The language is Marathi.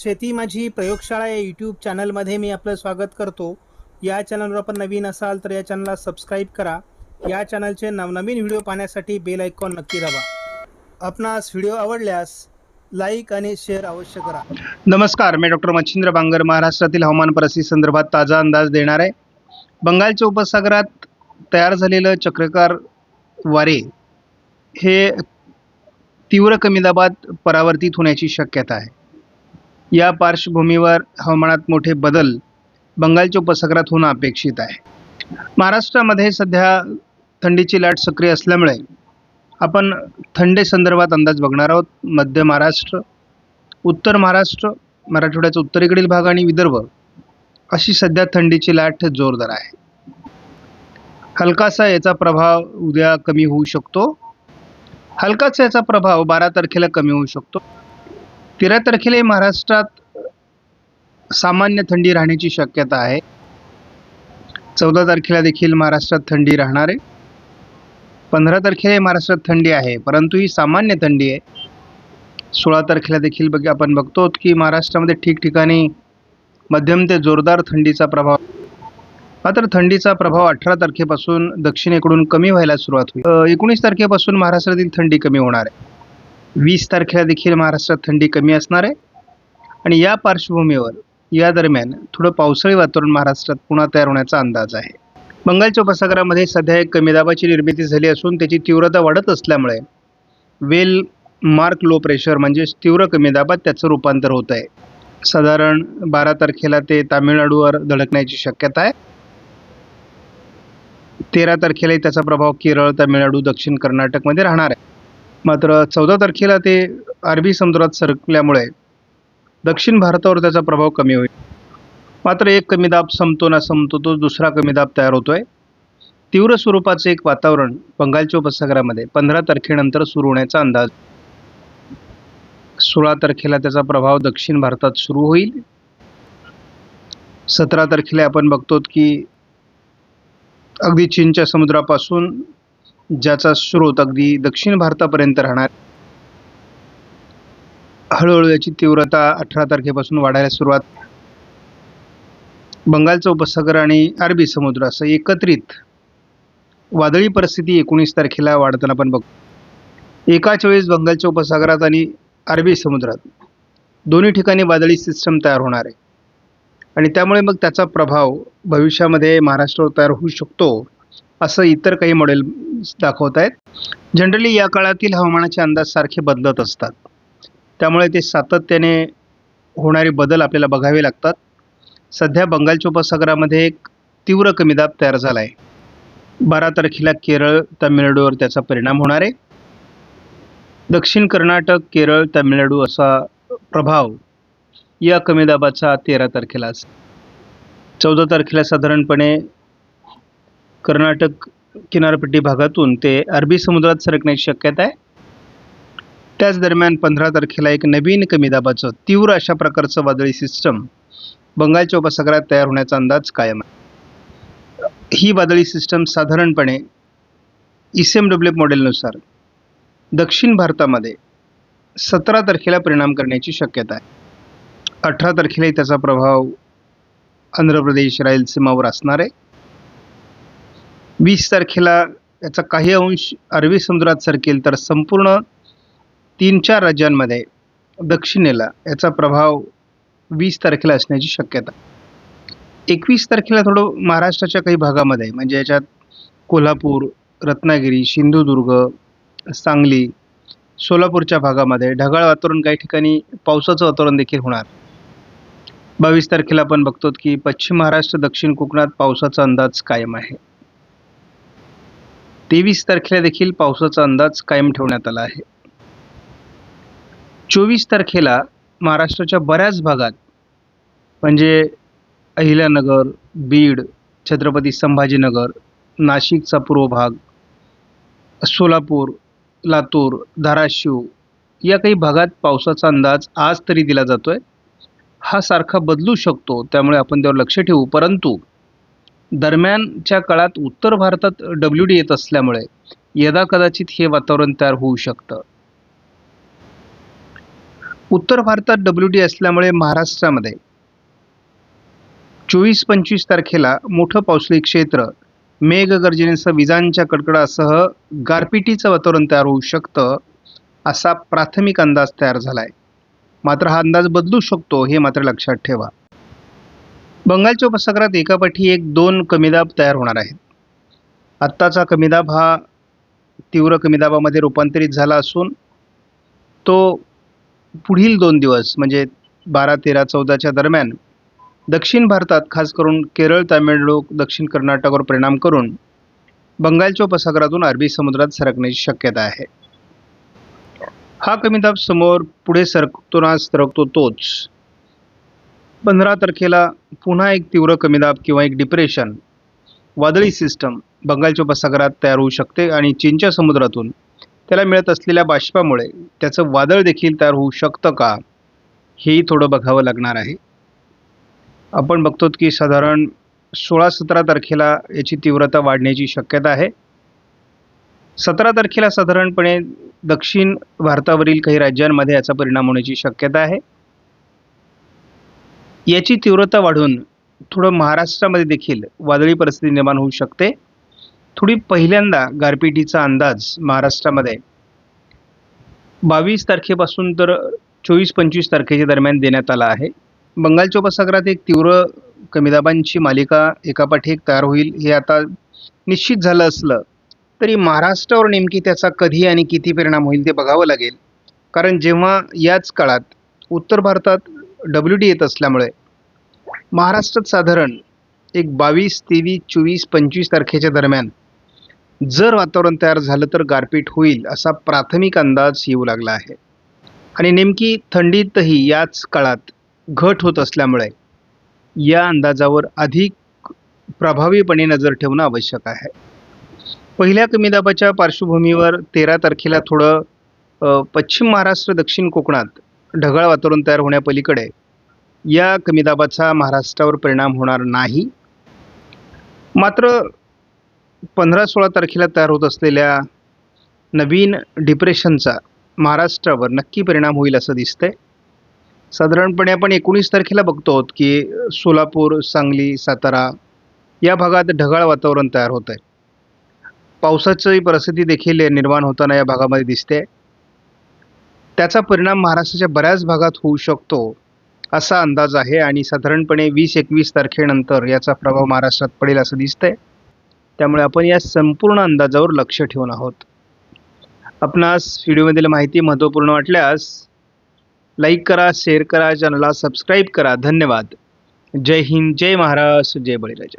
शेती माझी प्रयोगशाळा या यूट्यूब चॅनलमध्ये मी आपलं स्वागत करतो. या चॅनलवर आपण नवीन असाल तर या चॅनलला सबस्क्राईब करा. या चॅनलचे नवनवीन व्हिडिओ पाहण्यासाठी बेल आयकॉन नक्की दाबा. आपणास व्हिडिओ आवडल्यास लाईक आणि शेअर अवश्य करा. नमस्कार मी डॉक्टर मच्छिंद्र बांगर महाराष्ट्रातील हवामान परिस्थिती संदर्भात ताजा अंदाज देणार आहे. बंगालच्या उपसागरात तयार झालेलं चक्रकार वारे हे तीव्र कमी दाबात परावर्तित होण्याची शक्यता आहे. या पार्श्वभूमीवर हवामानात मोठे बदल बंगालच्या उपसागरात होणं अपेक्षित आहे. महाराष्ट्रामध्ये सध्या थंडीची लाट सक्रिय असल्यामुळे आपण थंडीसंदर्भात अंदाज बघणार आहोत. मध्य महाराष्ट्र उत्तर महाराष्ट्र मराठवाड्याचा उत्तरेकडील भाग आणि विदर्भ अशी सध्या थंडीची लाट जोरदार आहे. हलकासा याचा प्रभाव उद्या कमी होऊ शकतो. हलकासा याचा प्रभाव बारा तारखेला कमी होऊ शकतो. तेरा तारखेला महाराष्ट्रात सामान्य थंडी राहण्याची शक्यता आहे. चौदा तारखेला देखील महाराष्ट्रात थंडी राहणार आहे. पंधरा तारखेला महाराष्ट्रात थंडी आहे परंतु ही सामान्य थंडी आहे. सोळा तारखेला देखील बघ आपण बघतो की महाराष्ट्रामध्ये ठिकठिकाणी मध्यम ते जोरदार थंडीचा प्रभाव मात्र थंडीचा प्रभाव अठरा तारखेपासून दक्षिणेकडून कमी व्हायला सुरुवात होईल. एकोणीस तारखेपासून महाराष्ट्रातील थंडी कमी होणार आहे. वीस तारखेला देखील महाराष्ट्रात थंडी कमी असणार आहे. आणि या पार्श्वभूमीवर या दरम्यान थोडं पावसाळी वातावरण महाराष्ट्रात पुन्हा तयार होण्याचा अंदाज आहे. बंगालच्या उपसागरामध्ये सध्या एक कमी दाबाची निर्मिती झाली असून त्याची तीव्रता वाढत असल्यामुळे वेल मार्क लो प्रेशर म्हणजेच तीव्र कमी दाबात त्याचं रूपांतर होत आहे. साधारण बारा तारखेला ते तामिळनाडूवर धडकण्याची शक्यता आहे. तेरा तारखेलाही त्याचा प्रभाव केरळ तामिळनाडू दक्षिण कर्नाटकमध्ये राहणार आहे. मात्र चौदा तारखेला ते अरबी समुद्रात सरकल्यामुळे दक्षिण भारतावर त्याचा प्रभाव कमी होईल. मात्र एक कमी दाब संपतो ना संपतो तो दुसरा कमी दाब तयार होतोय. तीव्र स्वरूपाचे एक वातावरण बंगालच्या उपसागरामध्ये पंधरा तारखेनंतर सुरू होण्याचा अंदाज. सोळा तारखेला त्याचा प्रभाव दक्षिण भारतात सुरू होईल. सतरा तारखेला आपण बघतो की अगदी चीनच्या समुद्रापासून ज्याचा स्रोत अगदी दक्षिण भारतापर्यंत राहणार. हळूहळू याची तीव्रता अठरा तारखेपासून वाढायला सुरुवात. बंगालचा उपसागर आणि अरबी समुद्र असं एकत्रित वादळी परिस्थिती एकोणीस तारखेला वाढताना आपण बघतो. एकाच वेळेस बंगालच्या उपसागरात आणि अरबी समुद्रात दोन्ही ठिकाणी वादळी सिस्टम तयार होणार आहे. आणि त्यामुळे मग त्याचा प्रभाव भविष्यामध्ये महाराष्ट्रावर तयार होऊ शकतो. असं इतर काही मॉडेल दाखवत आहेत. जनरली या काळातील हवामानाचे अंदाज सारखे बदलत असतात. त्यामुळे ते सातत्याने होणारे बदल आपल्याला बघावे लागतात. सध्या बंगालच्या उपसागरामध्ये एक तीव्र कमी दाब तयार झाला आहे. बारा तारखेला केरळ तामिळनाडूवर त्याचा परिणाम होणार आहे. दक्षिण कर्नाटक केरळ तामिळनाडू असा प्रभाव या कमी दाबाचा तेरा तारखेला चौदा तारखेला साधारणपणे कर्नाटक किनारपट्टी भागातून ते अरबी समुद्रात सरकण्याची शक्यता आहे. त्याच दरम्यान पंधरा तारखेला एक नवीन कमी दाबाचं तीव्र अशा प्रकारचं वादळी सिस्टम बंगालच्या उपसागरात तयार होण्याचा अंदाज कायम आहे. ही वादळी सिस्टम साधारणपणे ई एम डब्ल्यू मॉडेलनुसार दक्षिण भारतामध्ये सतरा तारखेला परिणाम करण्याची शक्यता आहे. अठरा तारखेलाही त्याचा प्रभाव आंध्र प्रदेश रायलसीमावर असणार आहे. वीस तारखेला याचा काही अंश अरबी समुद्रात सरकेल तर संपूर्ण तीन चार राज्यांमध्ये दक्षिणेला याचा प्रभाव वीस तारखेला असण्याची शक्यता. एकवीस तारखेला थोडं महाराष्ट्राच्या काही भागामध्ये म्हणजे याच्यात कोल्हापूर रत्नागिरी सिंधुदुर्ग सांगली सोलापूरच्या भागामध्ये ढगाळ वातावरण काही ठिकाणी पावसाचं वातावरण देखील होणार. बावीस तारखेला आपण बघतो की पश्चिम महाराष्ट्र दक्षिण कोकणात पावसाचा अंदाज कायम आहे. तेवीस तारखेला देखील पावसाचा अंदाज कायम ठेवण्यात आला आहे. चोवीस तारखेला महाराष्ट्राच्या बऱ्याच भागात म्हणजे अहिल्यानगर बीड छत्रपती संभाजीनगर नाशिकचा पूर्व भाग सोलापूर लातूर धाराशिव या काही भागात पावसाचा अंदाज आज तरी दिला जातो आहे हा सारखा बदलू शकतो त्यामुळे आपण त्यावर लक्ष ठेवू. परंतु दरम्यानच्या काळात उत्तर भारतात डब्ल्यू डी येत असल्यामुळे यदा कदाचित हे वातावरण तयार होऊ शकतं. उत्तर भारतात डब्ल्यू डी असल्यामुळे महाराष्ट्रामध्ये चोवीस पंचवीस तारखेला मोठं पावसाळी क्षेत्र मेघगर्जनेसह विजांच्या कडकडासह गारपिटीचं वातावरण तयार होऊ शकतं असा प्राथमिक अंदाज तयार झाला आहे मात्र हा अंदाज बदलू शकतो हे मात्र लक्षात ठेवा. बंगालच्या उपसागरात एकापाठी एक दोन कमीदाब तयार होणार आहेत. आत्ताचा कमीदाब हा तीव्र कमीदाबामध्ये रूपांतरित झाला असून तो पुढील दोन दिवस म्हणजे बारा तेरा चौदाच्या दरम्यान दक्षिण भारतात खास करून केरळ तामिळनाडू दक्षिण कर्नाटकवर परिणाम करून बंगालच्या उपसागरातून अरबी समुद्रात सरकण्याची शक्यता आहे. हा कमीदाब समोर पुढे सरकतो ना सरकतो तोच. पंधरा तारखेला पुन्हा एक तीव्र कमी दाब किंवा एक डिप्रेशन वादळी सिस्टम बंगालच्या उपसागरात तयार होऊ शकते आणि चीनच्या समुद्रातून त्याला मिळत असलेल्या बाष्पामुळे त्याचं वादळ देखील तयार होऊ शकतं का हेही थोडं बघावं लागणार आहे. आपण बघतो की साधारण सोळा सतरा तारखेला याची तीव्रता वाढण्याची शक्यता आहे. सतरा तारखेला साधारणपणे दक्षिण भारतावरील काही राज्यांमध्ये याचा परिणाम होण्याची शक्यता आहे. याची तीव्रता वाढून थोडं महाराष्ट्रामध्ये देखील वादळी परिस्थिती निर्माण होऊ शकते. थोडी पहिल्यांदा गारपिटीचा अंदाज महाराष्ट्रामध्ये. बावीस तारखेपासून तर चोवीस पंचवीस तारखेच्या दरम्यान देण्यात आला आहे. बंगालच्या उपसागरात एक तीव्र कमीदाबांची मालिका एकापाठी एक तयार होईल हे आता निश्चित झालं असलं तरी महाराष्ट्रावर नेमकी त्याचा कधी आणि किती परिणाम होईल ते बघावं लागेल. कारण जेव्हा याच काळात उत्तर भारतात डब्ल्यू डी येत असल्यामुळे महाराष्ट्रात साधारण एक बावीस तेवीस चोवीस पंचवीस तारखेच्या दरम्यान जर वातावरण तयार झालं तर गारपीट होईल असा प्राथमिक अंदाज येऊ लागला आहे. आणि नेमकी थंडीतही याच काळात घट होत असल्यामुळे या अंदाजावर अधिक प्रभावीपणे नजर ठेवणं आवश्यक आहे. पहिल्या कमी दाबाच्या पार्श्वभूमीवर तेरा तारखेला थोडं पश्चिम महाराष्ट्र दक्षिण कोकणात ढगाळ वातावरण तयार होण्यापलीकडे या कमी दाबाचा महाराष्ट्रावर परिणाम होणार नाही. मात्र पंधरा सोळा तारखेला तयार होत असलेल्या नवीन डिप्रेशनचा महाराष्ट्रावर नक्की परिणाम होईल असं दिसतंय. साधारणपणे आपण एकोणीस तारखेला बघतो की सोलापूर सांगली सातारा या भागात ढगाळ वातावरण तयार होत आहे पावसाची परिस्थिती देखील निर्माण होताना या भागामध्ये दिसते. त्याचा परिणाम महाराष्ट्राच्या बऱ्याच भागात होऊ शकतो. असा अंदाज आहे आणि साधारणपणे वीस एकवीस तारखेनंतर याचा प्रभाव महाराष्ट्रात पडेल असं दिसतंय. त्यामुळे आपण या संपूर्ण अंदाजावर लक्ष ठेवून आहोत. आपणास व्हिडिओमधील माहिती महत्त्वपूर्ण वाटल्यास लाईक करा शेअर करा चॅनलला सबस्क्राईब करा. धन्यवाद. जय हिंद जय महाराष्ट्र जय बळीराजा.